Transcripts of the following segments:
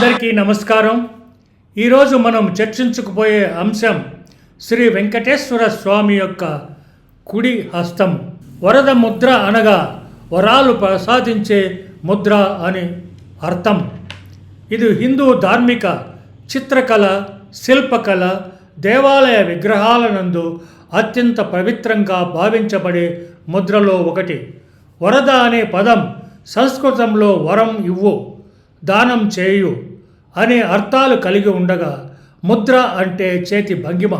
అందరికీ నమస్కారం. ఈరోజు మనం చర్చించుకుపోయే అంశం శ్రీ వెంకటేశ్వర స్వామి యొక్క కుడి హస్తం. వరద ముద్ర అనగా వరాలు ప్రసాదించే ముద్ర అని అర్థం. ఇది హిందూ ధార్మిక చిత్రకళ శిల్పకళ దేవాలయ విగ్రహాలనందు అత్యంత పవిత్రంగా భావించబడే ముద్రలో ఒకటి. వరద అనే పదం సంస్కృతంలో వరం ఇవ్వు దానం చేయు అనే అర్థాలు కలిగి ఉండగా ముద్ర అంటే చేతి భంగిమ.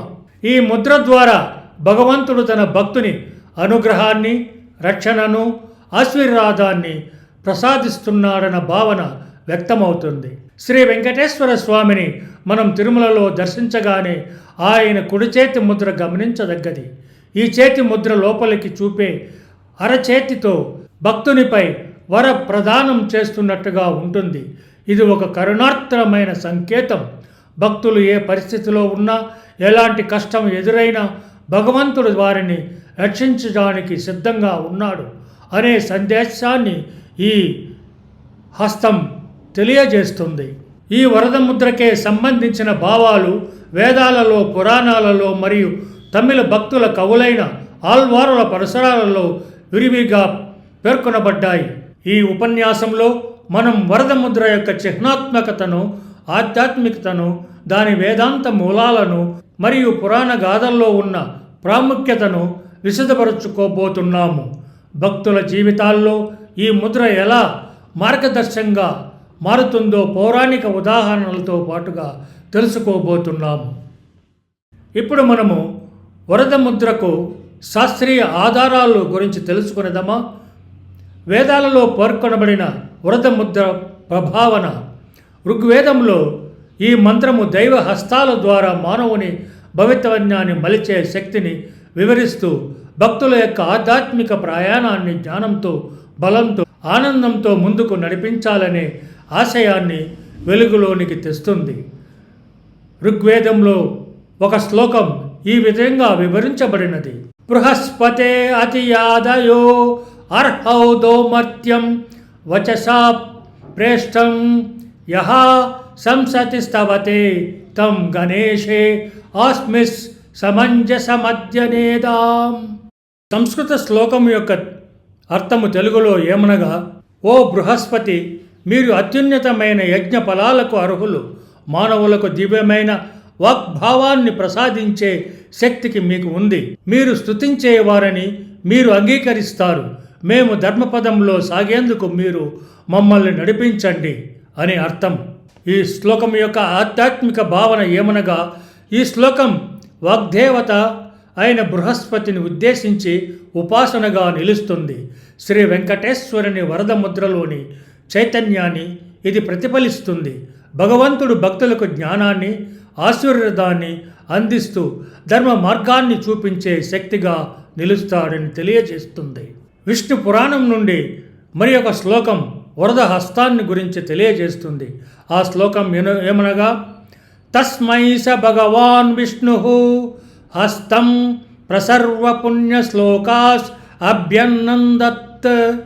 ఈ ముద్ర ద్వారా భగవంతుడు తన భక్తుని అనుగ్రహాన్ని రక్షణను ఆశీర్వాదాన్ని ప్రసాదిస్తున్నాడన్న భావన వ్యక్తమవుతుంది. శ్రీ వెంకటేశ్వర స్వామిని మనం తిరుమలలో దర్శించగానే ఆయన కుడి చేతి ముద్ర గమనించదగ్గది. ఈ చేతి ముద్ర లోపలికి చూపే అరచేతితో భక్తునిపై వర ప్రదానం చేస్తున్నట్టుగా ఉంటుంది. ఇది ఒక కరుణార్థమైన సంకేతం. భక్తులు ఏ పరిస్థితిలో ఉన్నా ఎలాంటి కష్టం ఎదురైనా భగవంతుడు వారిని రక్షించడానికి సిద్ధంగా ఉన్నాడు అనే సందేశాన్ని ఈ హస్తం తెలియజేస్తుంది. ఈ వరద ముద్రకే సంబంధించిన భావాలు వేదాలలో పురాణాలలో మరియు తమిళ భక్తుల కవులైన ఆల్వారుల పరిసరాలలో విరివిగా పేర్కొనబడ్డాయి. ఈ ఉపన్యాసంలో మనం వరద ముద్ర యొక్క చిహ్నాత్మకతను ఆధ్యాత్మికతను దాని వేదాంత మూలాలను మరియు పురాణ గాథల్లో ఉన్న ప్రాముఖ్యతను విశదపరుచుకోబోతున్నాము. భక్తుల జీవితాల్లో ఈ ముద్ర ఎలా మార్గదర్శకంగా మారుతుందో పౌరాణిక ఉదాహరణలతో పాటుగా తెలుసుకోబోతున్నాము. ఇప్పుడు మనము వరద ముద్రకు శాస్త్రీయ ఆధారాలు గురించి తెలుసుకునేదమా? వేదాలలో పేర్కొనబడిన వరద ముద్ర ప్రభావన. ఋగ్వేదంలో ఈ మంత్రము దైవ హస్తాల ద్వారా మానవుని భవితవ్యాన్ని మలిచే శక్తిని వివరిస్తూ భక్తుల యొక్క ఆధ్యాత్మిక ప్రయాణాన్ని జ్ఞానంతో బలంతో ఆనందంతో ముందుకు నడిపించాలనే ఆశయాన్ని వెలుగులోనికి తెస్తుంది. ఋగ్వేదంలో ఒక శ్లోకం ఈ విధంగా వివరించబడినది. బృహస్పతే అతియాదయో అర్హౌ దౌమర్త్యం వచసా ప్రేష్టం యహ సంసతి స్తవతే తం గణేశే ఆస్మిస్ సమంజసమధ్యనేదాం సంస్కృత శ్లోకం యొక్క అర్థము తెలుగులో ఏమనగా ఓ బృహస్పతి మీరు అత్యున్నతమైన యజ్ఞ ఫలాలకు అర్హులు మానవులకు దివ్యమైన వాగ్భావాన్ని ప్రసాదించే శక్తికి మీకు ఉంది. మీరు స్తుతించేవారని మీరు అంగీకరిస్తారు. మేము ధర్మపదంలో సాగేందుకు మీరు మమ్మల్ని నడిపించండి అని అర్థం. ఈ శ్లోకం యొక్క ఆధ్యాత్మిక భావన ఏమనగా ఈ శ్లోకం వాగ్దేవత అయిన బృహస్పతిని ఉద్దేశించి ఉపాసనగా నిలుస్తుంది. శ్రీ వెంకటేశ్వరుని వరద ముద్రలోని చైతన్యాన్ని ఇది ప్రతిఫలిస్తుంది. భగవంతుడు భక్తులకు జ్ఞానాన్ని ఆశీర్వాదాన్ని అందిస్తూ ధర్మ మార్గాన్ని చూపించే శక్తిగా నిలుస్తాడని తెలియజేస్తుంది. విష్ణు పురాణం నుండి మరి ఒక శ్లోకం వరద హస్తాన్ని గురించి తెలియజేస్తుంది. ఆ శ్లోకం ఏమనగా తస్మై స భగవాన్ విష్ణు హస్తం ప్రసర్వ పుణ్య శ్లోకాస్ అభ్యన్నందత్.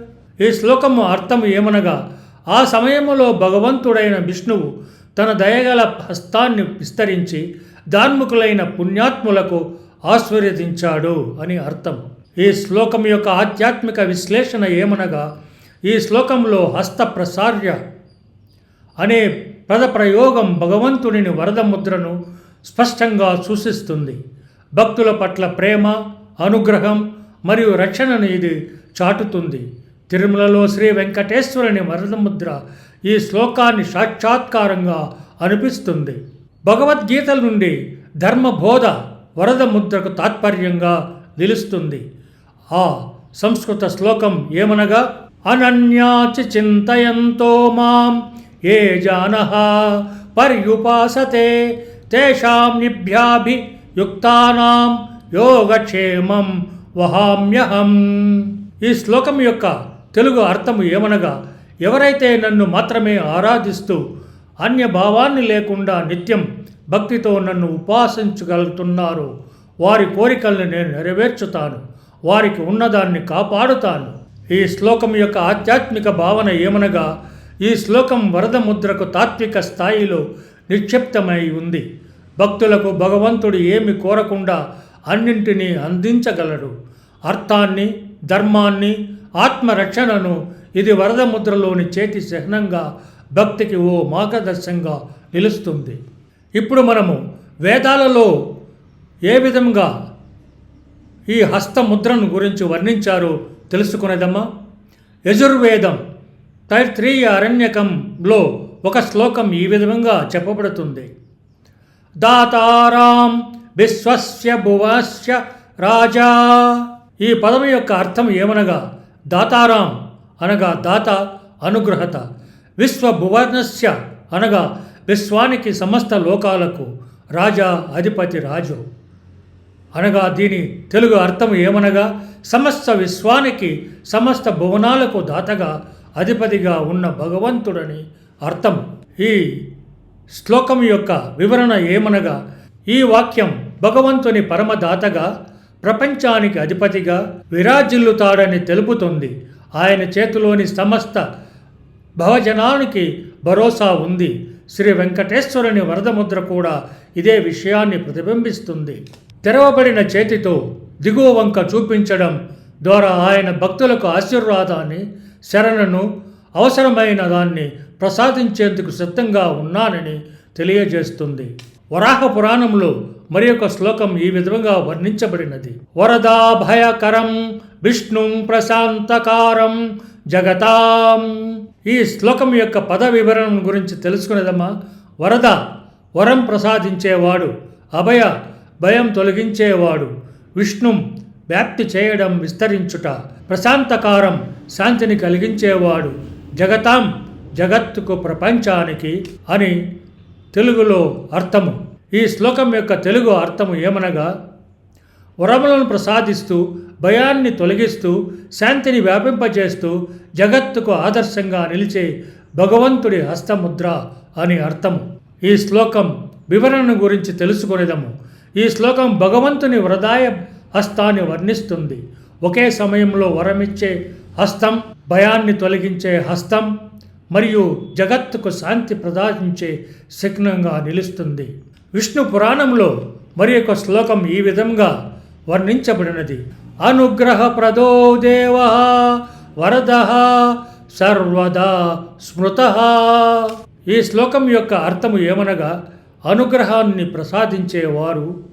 ఈ శ్లోకము అర్థం ఏమనగా ఆ సమయంలో భగవంతుడైన విష్ణువు తన దయగల హస్తాన్ని విస్తరించి ధార్మికులైన పుణ్యాత్ములకు ఆశీర్వదించాడు అని అర్థం. ఈ శ్లోకం యొక్క ఆధ్యాత్మిక విశ్లేషణ ఏమనగా ఈ శ్లోకంలో హస్త ప్రసార్య అనే పదప్రయోగం భగవంతుడిని వరద ముద్రను స్పష్టంగా సూచిస్తుంది. భక్తుల పట్ల ప్రేమ అనుగ్రహం మరియు రక్షణను ఇది చాటుతుంది. తిరుమలలో శ్రీ వెంకటేశ్వరుని వరద ముద్ర ఈ శ్లోకాన్ని సాక్షాత్కారంగా అనిపిస్తుంది. భగవద్గీతల నుండి ధర్మబోధ వరద ముద్రకు తాత్పర్యంగా నిలుస్తుంది. ఆ సంస్కృత శ్లోకం ఏమనగా? అనన్యాచి చింతయంతో మాం ఏ జాన? పర్యుపాసతే తేషాం నిభ్యాభియుక్తానాం యోగక్షేమం వహామ్యహం. ఈ శ్లోకం యొక్క తెలుగు అర్థము ఏమనగా? ఎవరైతే నన్ను మాత్రమే ఆరాధిస్తూ అన్య భావాన్ని లేకుండా నిత్యం భక్తితో నన్ను ఉపాసించగలుగుతున్నారో వారి కోరికల్ని నేను నెరవేర్చుతాను. వారికి ఉన్నదాన్ని కాపాడుతాను. ఈ శ్లోకం యొక్క ఆధ్యాత్మిక భావన ఏమనగా ఈ శ్లోకం వరద ముద్రకు తాత్విక స్థాయిలో నిక్షిప్తమై ఉంది. భక్తులకు భగవంతుడు ఏమి కోరకుండా అన్నింటినీ అందించగలడు. అర్థాన్ని ధర్మాన్ని ఆత్మరక్షణను ఇది వరద ముద్రలోని చేతి చిహ్నంగా భక్తికి ఓ మార్గదర్శంగా నిలుస్తుంది. ఇప్పుడు మనము వేదాలలో ఏ విధంగా ఈ హస్తముద్రను గురించి వర్ణించారు తెలుసుకునేదమ్మా? యజుర్వేదం తైత్రీయ అరణ్యకంలో ఒక శ్లోకం ఈ విధంగా చెప్పబడుతుంది. దాతారాం విశ్వస్య భువస్య రాజా. ఈ పదం యొక్క అర్థం ఏమనగా దాతారాం అనగా దాత అనుగ్రహత విశ్వభువనస్య అనగా విశ్వానికి సమస్త లోకాలకు రాజా అధిపతి రాజు. అనగా దీని తెలుగు అర్థం ఏమనగా సమస్త విశ్వానికి సమస్త భువనాలకు దాతగా అధిపతిగా ఉన్న భగవంతుడని అర్థం. ఈ శ్లోకం యొక్క వివరణ ఏమనగా ఈ వాక్యం భగవంతుని పరమదాతగా ప్రపంచానికి అధిపతిగా విరాజిల్లుతాడని తెలుపుతుంది. ఆయన చేతిలోని సమస్త భవజనానికి భరోసా ఉంది. శ్రీ వెంకటేశ్వరుని వరదముద్ర కూడా ఇదే విషయాన్ని ప్రతిబింబిస్తుంది. తెరవబడిన చేతితో దిగువ వంక చూపించడం ద్వారా ఆయన భక్తులకు ఆశీర్వాదాన్ని శరణను అవసరమైన దాన్ని ప్రసాదించేందుకు సిద్ధంగా ఉన్నానని తెలియజేస్తుంది. వరాహ పురాణంలో మరి ఒక శ్లోకం ఈ విధంగా వర్ణించబడినది. వరదా భయకరం విష్ణుం ప్రశాంతకారం జగతాం. ఈ శ్లోకం యొక్క పద వివరణ గురించి తెలుసుకునేదమ్మా. వరద వరం ప్రసాదించేవాడు అభయ భయం తొలగించేవాడు. విష్ణుం వ్యాప్తి చేయడం విస్తరించుట ప్రశాంతకారం శాంతిని కలిగించేవాడు. జగతాం జగత్తుకు ప్రపంచానికి అని తెలుగులో అర్థము. ఈ శ్లోకం యొక్క తెలుగు అర్థము ఏమనగా వరములను ప్రసాదిస్తూ భయాన్ని తొలగిస్తూ శాంతిని వ్యాపింపజేస్తూ జగత్తుకు ఆదర్శంగా నిలిచే భగవంతుడి హస్తముద్ర అని అర్థము. ఈ శ్లోకం వివరణ గురించి తెలుసుకునేదము. ఈ శ్లోకం భగవంతుని వరదాయ హస్తాన్ని వర్ణిస్తుంది. ఒకే సమయంలో వరమిచ్చే హస్తం భయాన్ని తొలగించే హస్తం మరియు జగత్తుకు శాంతి ప్రదాశించే శక్నంగా నిలుస్తుంది. విష్ణు పురాణంలో మరి ఒక శ్లోకం ఈ విధంగా వర్ణించబడినది. అనుగ్రహప్రదో దేవ వరద సర్వదా స్మృత. ఈ శ్లోకం యొక్క అర్థము ఏమనగా అనుగ్రహాన్ని ప్రసాదించేవారు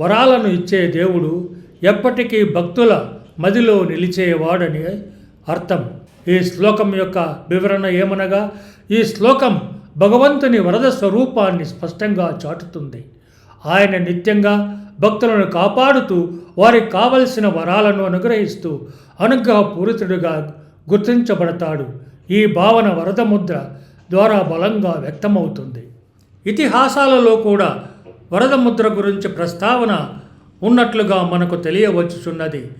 వరాలను ఇచ్చే దేవుడు ఎప్పటికీ భక్తుల మదిలో నిలిచేవాడని అర్థం. ఈ శ్లోకం యొక్క వివరణ ఏమనగా ఈ శ్లోకం భగవంతుని వరద స్వరూపాన్ని స్పష్టంగా చాటుతుంది. ఆయన నిత్యంగా భక్తులను కాపాడుతూ వారికి కావలసిన వరాలను అనుగ్రహిస్తూ అనుగ్రహపూరితుడిగా గుర్తించబడతాడు. ఈ భావన వరద ముద్ర ద్వారా బలంగా వ్యక్తమవుతుంది. ఇతిహాసాలలో కూడా వరద ముద్ర గురించి ప్రస్తావన ఉన్నట్లుగా మనకు తెలియవచ్చుచున్నది.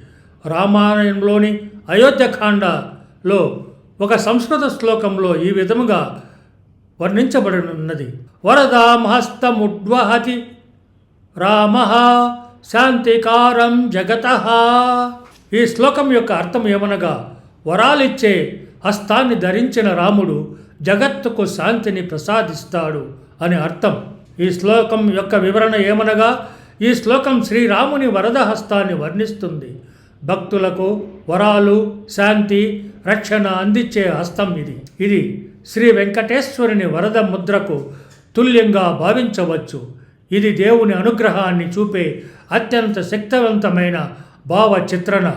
రామాయణంలోని అయోధ్యకాండలో ఒక సంస్కృత శ్లోకంలో ఈ విధముగా వర్ణించబడినది. వరదామహస్తముడ్వహతి రామ శాంతికారం జగత. ఈ శ్లోకం యొక్క అర్థం ఏమనగా వరాలిచ్చే హస్తాన్ని ధరించిన రాముడు జగత్తుకు శాంతిని ప్రసాదిస్తాడు అని అర్థం. ఈ శ్లోకం యొక్క వివరణ ఏమనగా ఈ శ్లోకం శ్రీరాముని వరద హస్తాన్ని వర్ణిస్తుంది. భక్తులకు వరాలు శాంతి రక్షణ అందించే హస్తం ఇది. ఇది శ్రీ వెంకటేశ్వరుని వరద ముద్రకు తుల్యంగా భావించవచ్చు. ఇది దేవుని అనుగ్రహాన్ని చూపే అత్యంత శక్తివంతమైన భావ చిత్రణ.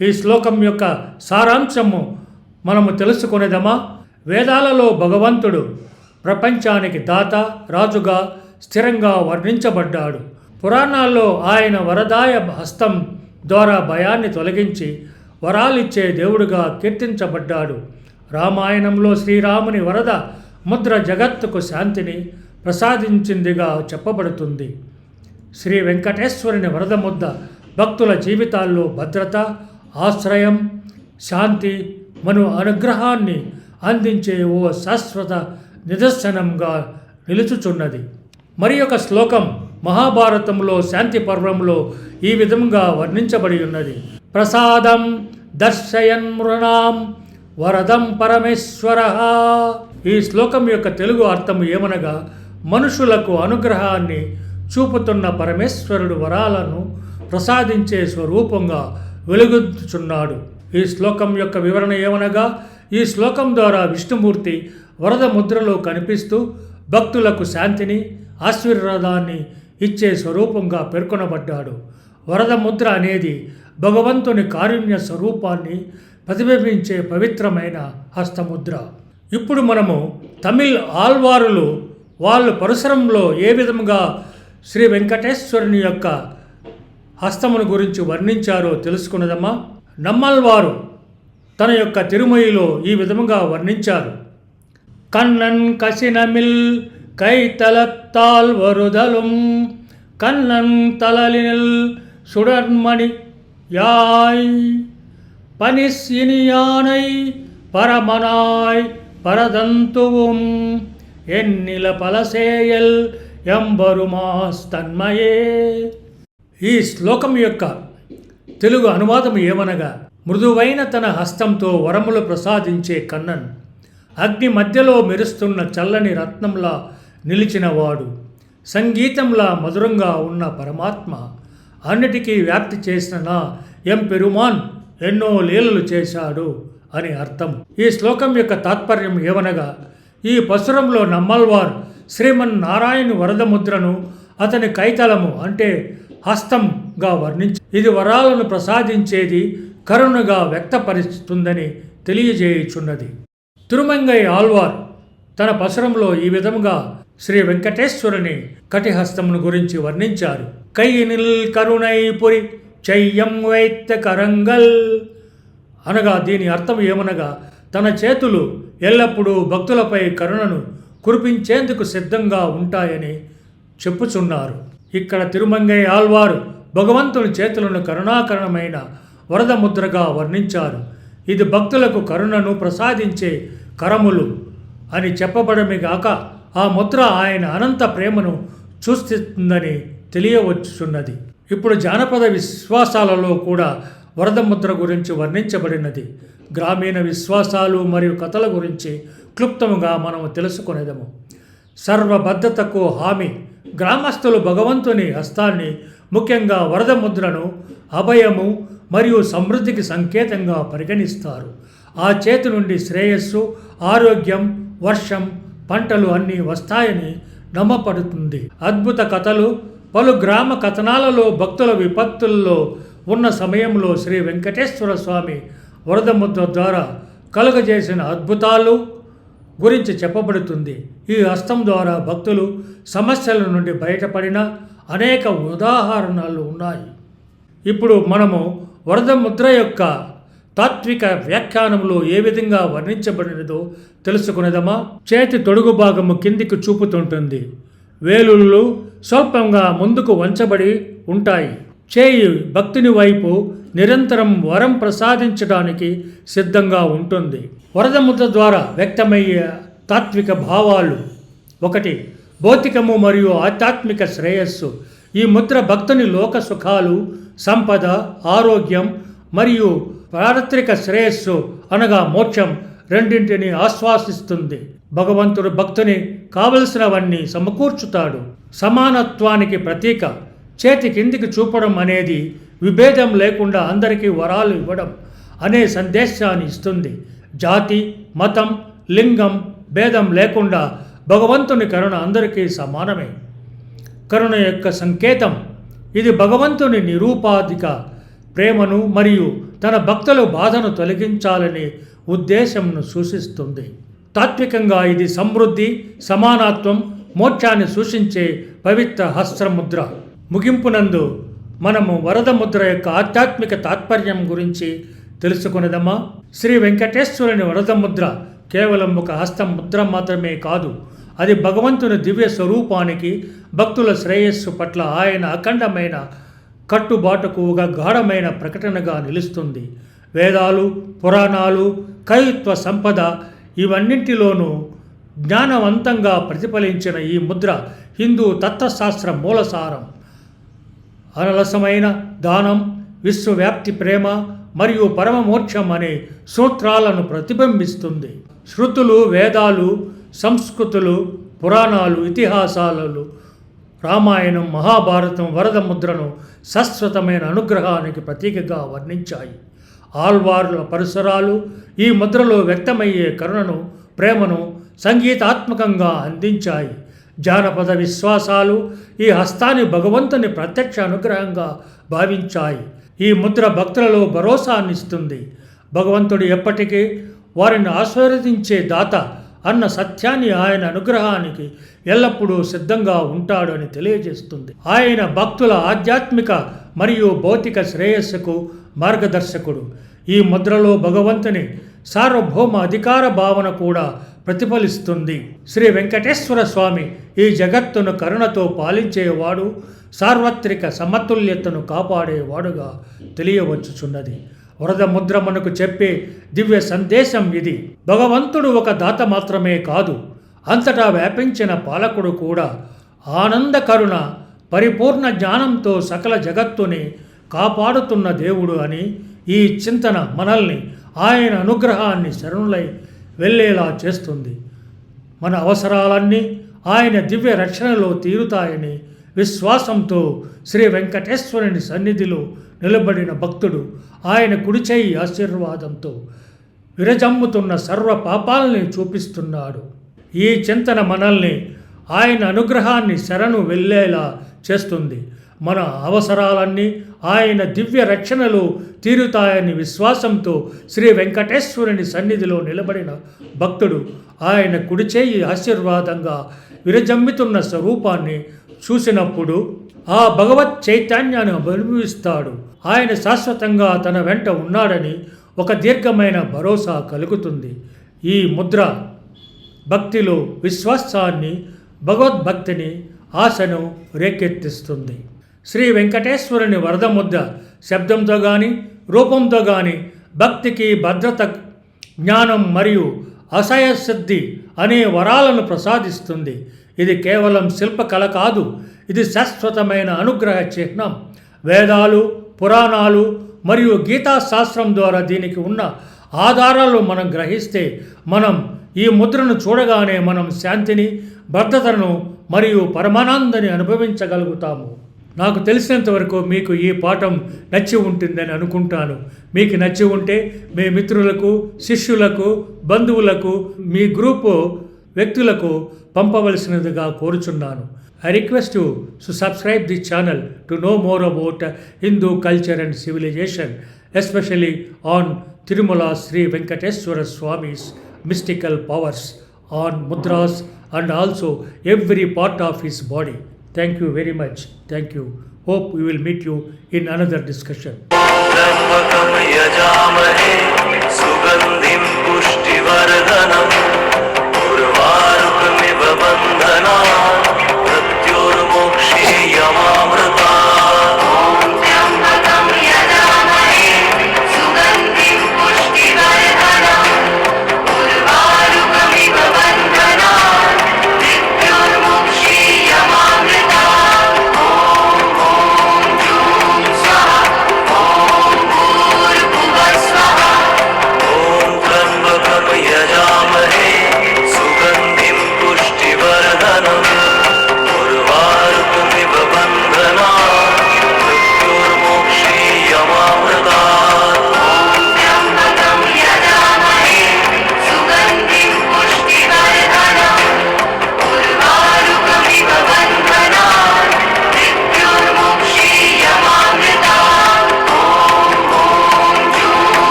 ఈ శ్లోకం యొక్క సారాంశము మనము తెలుసుకునేదమా? వేదాలలో భగవంతుడు ప్రపంచానికి దాత రాజుగా స్థిరంగా వర్ణించబడ్డాడు. పురాణాల్లో ఆయన వరదాయ హస్తం ద్వారా భయాన్ని తొలగించి వరాలిచ్చే దేవుడుగా కీర్తించబడ్డాడు. రామాయణంలో శ్రీరాముని వరద ముద్ర జగత్తుకు శాంతిని ప్రసాదించిందిగా చెప్పబడుతుంది. శ్రీ వెంకటేశ్వరుని వరద ముద్ద భక్తుల జీవితాల్లో భద్రత ఆశ్రయం శాంతి మను అనుగ్రహాన్ని అందించే ఓ శాశ్వత నిదర్శనంగా నిలుచుచున్నది. మరి ఒక శ్లోకం మహాభారతంలో శాంతి పర్వంలో ఈ విధంగా వర్ణించబడి ఉన్నది ప్రసాదం దర్శయన్ మృణాం వరదం పరమేశ్వర. ఈ శ్లోకం యొక్క తెలుగు అర్థం ఏమనగా మనుషులకు అనుగ్రహాన్ని చూపుతున్న పరమేశ్వరుడు వరాలను ప్రసాదించే స్వరూపంగా వెలుగుచున్నాడు ఈ శ్లోకం యొక్క వివరణ ఏమనగా ఈ శ్లోకం ద్వారా విష్ణుమూర్తి వరద ముద్రలో కనిపిస్తూ భక్తులకు శాంతిని ఆశీర్వాదాన్ని ఇచ్చే స్వరూపంగా పేర్కొనబడ్డాడు. వరద ముద్ర అనేది భగవంతుని కారుణ్య స్వరూపాన్ని ప్రతిబింబించే పవిత్రమైన హస్తముద్ర. ఇప్పుడు మనము తమిళ్ ఆల్వారులు వాళ్ళు పరిసరంలో ఏ విధంగా శ్రీ వెంకటేశ్వరుని యొక్క హస్తమును గురించి వర్ణించారో తెలుసుకున్నదమ్మా? నమ్మల్వారు తన యొక్క తిరుమయిలో ఈ విధముగా వర్ణించారు. கண்ணன் கசினமில் கைத்தலத்தால் வருதலும் கண்ணன் தளலினில் சுடர்மணி யாய் பனிஸ் இனியானை பரமனாய் பரதந்துவும் ఎన్నిల పలసేయల్ ఎంబరుమాస్ తన్మయే ఈ శ్లోకం యొక్క తెలుగు అనువాదం ఏమనగా మృదువైన తన హస్తంతో వరములు ప్రసాదించే కన్నన్ అగ్ని మధ్యలో మెరుస్తున్న చల్లని రత్నంలా నిలిచినవాడు. సంగీతంలా మధురంగా ఉన్న పరమాత్మ అన్నిటికీ వ్యాప్తి చేసిన నా ఎం పెరుమాన్ ఎన్నో లీలలు చేశాడు అని అర్థం. ఈ శ్లోకం యొక్క తాత్పర్యం ఏమనగా ఈ పసురంలో నమ్మల్వార్ శ్రీమన్ నారాయణ వరదముద్రను అతని కైతలము అంటే హస్తంగా వర్ణించి ఇది వరాలను ప్రసాదించేది కరుణగా వ్యక్తపరుస్తుందని తెలియజేయుచున్నది. తిరుమంగై ఆల్వార్ తన పసరంలో ఈ విధముగా శ్రీ వెంకటేశ్వరుని కటిహస్తమును గురించి వర్ణించారు. కైనిల్ కరుణైపురి చెయ్యం వైత్య కరంగల్. అనగా దీని అర్థం ఏమనగా తన చేతులు ఎల్లప్పుడూ భక్తులపై కరుణను కురిపించేందుకు సిద్ధంగా ఉంటాయని చెప్పుచున్నారు. ఇక్కడ తిరుమంగై ఆల్వారు భగవంతుని చేతులను కరుణాకరణమైన వరద ముద్రగా వర్ణించారు. ఇది భక్తులకు కరుణను ప్రసాదించే కరములు అని చెప్పబడమే గాక ఆ ముద్ర ఆయన అనంత ప్రేమను చూస్తుందని తెలియవచ్చున్నది ఇప్పుడు జానపద విశ్వాసాలలో కూడా వరద ముద్ర గురించి వర్ణించబడినది. గ్రామీణ విశ్వాసాలు మరియు కథల గురించి క్లుప్తముగా మనము తెలుసుకునేదము. సర్వబద్ధతకు హామీ గ్రామస్తులు భగవంతుని హస్తాన్ని ముఖ్యంగా వరద ముద్రను అభయము మరియు సమృద్ధికి సంకేతంగా పరిగణిస్తారు. ఆ చేతి నుండి శ్రేయస్సు ఆరోగ్యం వర్షం పంటలు అన్నీ వస్తాయని నమ్మపడుతుంది. అద్భుత కథలు పలు గ్రామ కథనాలలో భక్తుల విపత్తుల్లో ఉన్న సమయంలో శ్రీ వెంకటేశ్వర స్వామి వరదముద్ర ద్వారా కలుగజేసిన అద్భుతాలు గురించి చెప్పబడుతుంది. ఈ హస్తం ద్వారా భక్తులు సమస్యల నుండి బయటపడిన అనేక ఉదాహరణలు ఉన్నాయి. ఇప్పుడు మనము వరద ముద్ర యొక్క తాత్విక వ్యాఖ్యానంలో ఏ విధంగా వర్ణించబడినదో తెలుసుకునేదమా చేతి తొడుగు భాగము కిందికి చూపుతుంటుంది. వేలుళ్ళు స్వల్పంగా ముందుకు వంచబడి ఉంటాయి. చేయి భక్తుని వైపు నిరంతరం వరం ప్రసాదించడానికి సిద్ధంగా ఉంటుంది. వరద ముద్ర ద్వారా వ్యక్తమయ్యే తాత్విక భావాలు. ఒకటి భౌతికము మరియు ఆధ్యాత్మిక శ్రేయస్సు. ఈ ముద్ర భక్తుని లోక సుఖాలు సంపద ఆరోగ్యం మరియు పారత్రిక శ్రేయస్సు అనగా మోక్షం రెండింటిని ఆశ్వాసిస్తుంది. భగవంతుడు భక్తుని కావలసినవన్నీ సమకూర్చుతాడు. సమానత్వానికి ప్రతీక చేతి కిందికి చూపడం అనేది విభేదం లేకుండా అందరికీ వరాలు ఇవ్వడం అనే సందేశాన్ని ఇస్తుంది. జాతి మతం లింగం భేదం లేకుండా భగవంతుని కరుణ అందరికీ సమానమే. కరుణ యొక్క సంకేతం. ఇది భగవంతుని నిరూపాధిక ప్రేమను మరియు తన భక్తుల బాధను తొలగించాలనే ఉద్దేశంను సూచిస్తుంది. తాత్వికంగా ఇది సమృద్ధి సమానత్వం మోక్షాన్ని సూచించే పవిత్ర హస్త్రముద్ర. ముగింపునందు మనము వరద ముద్ర యొక్క ఆధ్యాత్మిక తాత్పర్యం గురించి తెలుసుకునేదమ్మా శ్రీ వెంకటేశ్వరుని వరద ముద్ర కేవలం ఒక హస్తం ముద్ర మాత్రమే కాదు. అది భగవంతుని దివ్య స్వరూపానికి భక్తుల శ్రేయస్సు పట్ల ఆయన అఖండమైన కట్టుబాటుకు ఒక గాఢమైన ప్రకటనగా నిలుస్తుంది. వేదాలు పురాణాలు కవిత్వ సంపద ఇవన్నింటిలోనూ జ్ఞానవంతంగా ప్రతిఫలించిన ఈ ముద్ర హిందూ తత్వశాస్త్ర మూలసారం. అనలసమైన దానం విశ్వవ్యాప్తి ప్రేమ మరియు పరమమోక్షం అనే సూత్రాలను ప్రతిబింబిస్తుంది. శృతులు వేదాలు సంస్కృతులు పురాణాలు ఇతిహాసాలు రామాయణం మహాభారతం వరద ముద్రను శాశ్వతమైన అనుగ్రహానికి ప్రతీకగా వర్ణించాయి. ఆల్వార్ల పరిసరాలు ఈ ముద్రలో వ్యక్తమయ్యే కరుణను ప్రేమను సంగీతాత్మకంగా అందించాయి. జానపద విశ్వాసాలు ఈ హస్తాన్ని భగవంతుని ప్రత్యక్ష అనుగ్రహంగా భావించాయి. ఈ ముద్ర భక్తులలో భరోసాన్నిస్తుంది. భగవంతుడు ఎప్పటికీ వారిని ఆశీర్వదించే దాత అన్న సత్యాన్ని ఆయన అనుగ్రహానికి ఎల్లప్పుడూ సిద్ధంగా ఉంటాడు అని తెలియజేస్తుంది. ఆయన భక్తుల ఆధ్యాత్మిక మరియు భౌతిక శ్రేయస్సుకు మార్గదర్శకుడు. ఈ ముద్రలో భగవంతుని సార్వభౌమ అధికార భావన కూడా ప్రతిఫలిస్తుంది. శ్రీ వెంకటేశ్వర స్వామి ఈ జగత్తును కరుణతో పాలించేవాడు సార్వత్రిక సమతుల్యతను కాపాడేవాడుగా తెలియవచ్చుచున్నది. వరద ముద్ర మనకు చెప్పే దివ్య సందేశం ఇది. భగవంతుడు ఒక దాత మాత్రమే కాదు అంతటా వ్యాపించిన పాలకుడు కూడా. ఆనంద కరుణ పరిపూర్ణ జ్ఞానంతో సకల జగత్తుని కాపాడుతున్న దేవుడు అని ఈ చింతన మనల్ని ఆయన అనుగ్రహాన్ని శరణులై వెళ్ళేలా చేస్తుంది. మన అవసరాలన్నీ ఆయన దివ్య రక్షణలో తీరుతాయని విశ్వాసంతో శ్రీ వెంకటేశ్వరుని సన్నిధిలో నిలబడిన భక్తుడు ఆయన కుడిచేయి ఆశీర్వాదంతో విరజమ్ముతున్న సర్వ పాపాలని చూపిస్తున్నాడు. ఈ చింతన మనల్ని ఆయన అనుగ్రహాన్ని శరణు వెళ్ళేలా చేస్తుంది. మన అవసరాలన్నీ ఆయన దివ్య రక్షణలో తీరుతాయని విశ్వాసంతో శ్రీ వెంకటేశ్వరుని సన్నిధిలో నిలబడిన భక్తుడు ఆయన కుడిచేయి ఆశీర్వాదంగా విరజమ్మితున్న స్వరూపాన్ని చూసినప్పుడు ఆ భగవత్ చైతన్యాన్ని అనుభవిస్తాడు. ఆయన శాశ్వతంగా తన వెంట ఉన్నాడని ఒక దీర్ఘమైన భరోసా కలుగుతుంది. ఈ ముద్ర భక్తిలో విశ్వాసాన్ని భగవద్భక్తిని ఆశను రేకెత్తిస్తుంది. శ్రీ వెంకటేశ్వరుని వరద ముద్ద శబ్దంతో కానీ రూపంతో కానీ భక్తికి భద్రత జ్ఞానం మరియు అసయసిద్ధి అనే వరాలను ప్రసాదిస్తుంది. ఇది కేవలం శిల్పకళ కాదు ఇది శాశ్వతమైన అనుగ్రహ చిహ్నం. వేదాలు పురాణాలు మరియు గీతా శాస్త్రం ద్వారా దీనికి ఉన్న ఆధారాలు మనం గ్రహిస్తే మనం ఈ ముద్రను చూడగానే మనం శాంతిని భద్రతను మరియు పరమానందని అనుభవించగలుగుతాము. నాకు తెలిసినంతవరకు మీకు ఈ పాఠం నచ్చి ఉంటుందని అనుకుంటాను. మీకు నచ్చి ఉంటే మీ మిత్రులకు శిష్యులకు బంధువులకు మీ గ్రూపు వ్యక్తులకు పంపవలసినదిగా కోరుచున్నాను. I request you to subscribe the channel to know more about Hindu culture and civilization especially on Tirumala Shri Venkateswara Swami's mystical powers on mudras and also every part of his body thank you very much thank you hope you will meet you in another discussion సుగంధిం పుష్టివరద